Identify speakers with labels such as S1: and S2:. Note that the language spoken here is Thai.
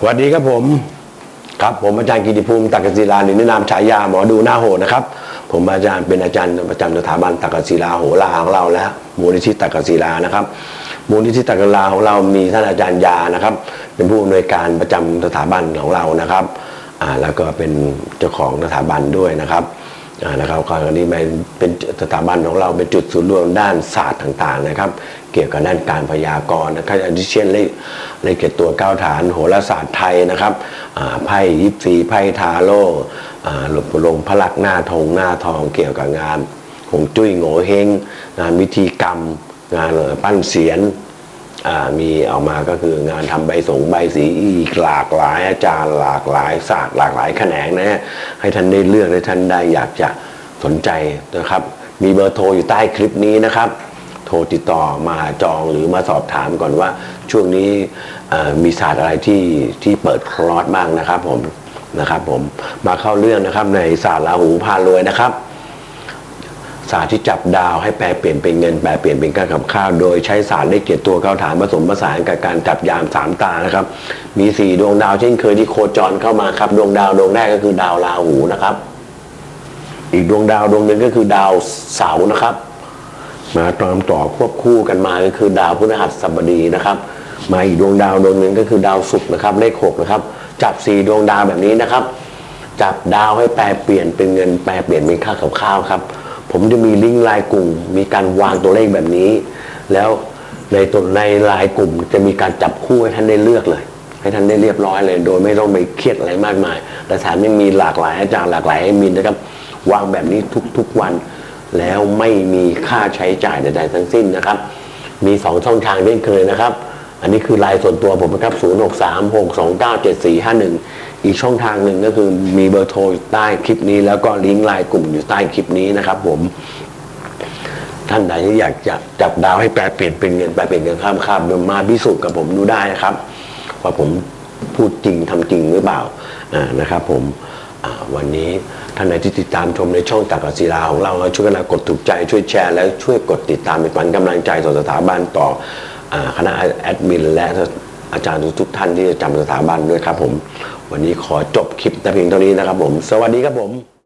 S1: สวัสดีครับผม ครับผมอาจารย์กิติภูมิตักกศิลาหรือในนามฉายาหมอดูหน้าโหนะครับ ผมอาจารย์เป็นอาจารย์ประจำสถาบันตักกศิลาโหราของเราและมูลนิธิตักกศิลานะครับมูลนิธิตักกศิลาของเรามีท่านอาจารย์ยานะครับ เป็นผู้อำนวยการประจำสถาบันของเรานะครับอ่าแล้วก็เป็นเจ้าของสถาบันด้วยนะครับ นะครับก็อันนี้เป็นสถาบันของเราเป็นจุดศูนย์รวมด้านศาสตร์ต่างๆนะครับ เกี่ยวกับด้านการพยากรณ์นะครับอย่างที่เช่นเลขเลขเกตตัวเก้าฐานโหราศาสตร์ไทยนะครับไพ่ยิปซีไพ่ทาโร่หลบลงพระลักหน้าธงหน้าทองเกี่ยวกับงานหงจุ้ยโง่เฮงงานวิธีกรรม งานปั้นเสียน มีออกมาก็คืองานทำใบสงใบสีอีกหลากหลายอาจารย์หลากหลายศาสตร์หลากหลายแขนงนะฮะให้ท่านได้เลือกให้ท่านได้อยากจะสนใจนะครับ มีเบอร์โทรอยู่ใต้คลิปนี้นะครับ โทรติดต่อมาจองหรือมาสอบถามก่อนว่าช่วงนี้มีศาสตร์อะไรที่ที่เปิดคลอสบ้างนะครับผมนะครับผมมาเข้าเรื่องนะครับในศาสตร์ราหูพารวยนะครับ ศาสตร์ที่จับดาวให้แปลเปลี่ยนเป็นเงินแปลเปลี่ยนเป็นการกับข้าว โดยใช้ศาสตร์เลขเจ็ดตัวเข้าฐานผสมผสานกับการจับยามสามตานะครับ มีสี่ดวงดาวเช่นเคยที่โคจรเข้ามาครับดวงดาวดวงแรกก็คือดาวราหูนะครับ อีกดวงดาวดวงหนึ่งก็คือดาวเสาร์นะครับ มาตามต่อควบคู่กันมาก็คือดาวพฤหัสบดีนะครับ มาอีกดวงดาวดวงหนึ่งก็คือดาวศุกร์นะครับเลขหกนะครับ จับสี่ดวงดาวแบบนี้นะครับจับดาวให้แปลเปลี่ยนเป็นเงินแปลเปลี่ยนเป็นค่ากับข้าวครับ ผมจะมีลิงก์ลน์กลุ่ม มีการวางตัวเลขแบบนี้ แล้วในตัวในลน์กลุ่ม จะมีการจับคู่ให้ท่านได้เลือกเลย ให้ท่านได้เรียบร้อยเลย โดยไม่ต้องไปเครียดอะไรมากมายแต่แถมยังมีหลากหลายอาจารย์หลากหลายให้มีนะครับ วางแบบนี้ทุกๆวัน แล้วไม่มีค่าใช้จ่ายใดๆทั้งสิ้นนะครับ มีสองช่องทางเช่นเคยนะครับ อันนี้คือไลน์ส่วนตัวผมนะครับ 0 6 3 6 2 9 7 4 5 1 อีกช่องทางหนึ่งก็คือมีเบอร์โทรอยู่ใต้คลิปนี้ แล้วก็ลิงก์ไลน์กลุ่มอยู่ใต้คลิปนี้นะครับผม ท่านใดที่อยากจะจับดาวให้แปลเปลี่ยนเป็นเงินแปลเปลี่ยนเงินข้ามข้ามมาพิสูจน์กับผมดูได้นะครับ ว่าผมพูดจริงทำจริงหรือเปล่านะครับ ผมวันนี้ท่านใดที่ติดตามชมในช่องตักศิลาของเราช่วยกันกดถูกใจช่วยแชร์ และช่วยกดติดตามเป็นขวัญกำลังใจต่อสถาบันต่อ คณะแอดมินและอาจารย์ทุกท่านที่จะจำสถาบันด้วยครับผม วันนี้ขอจบคลิปแต่เพียงเท่านี้นะครับผม สวัสดีครับผม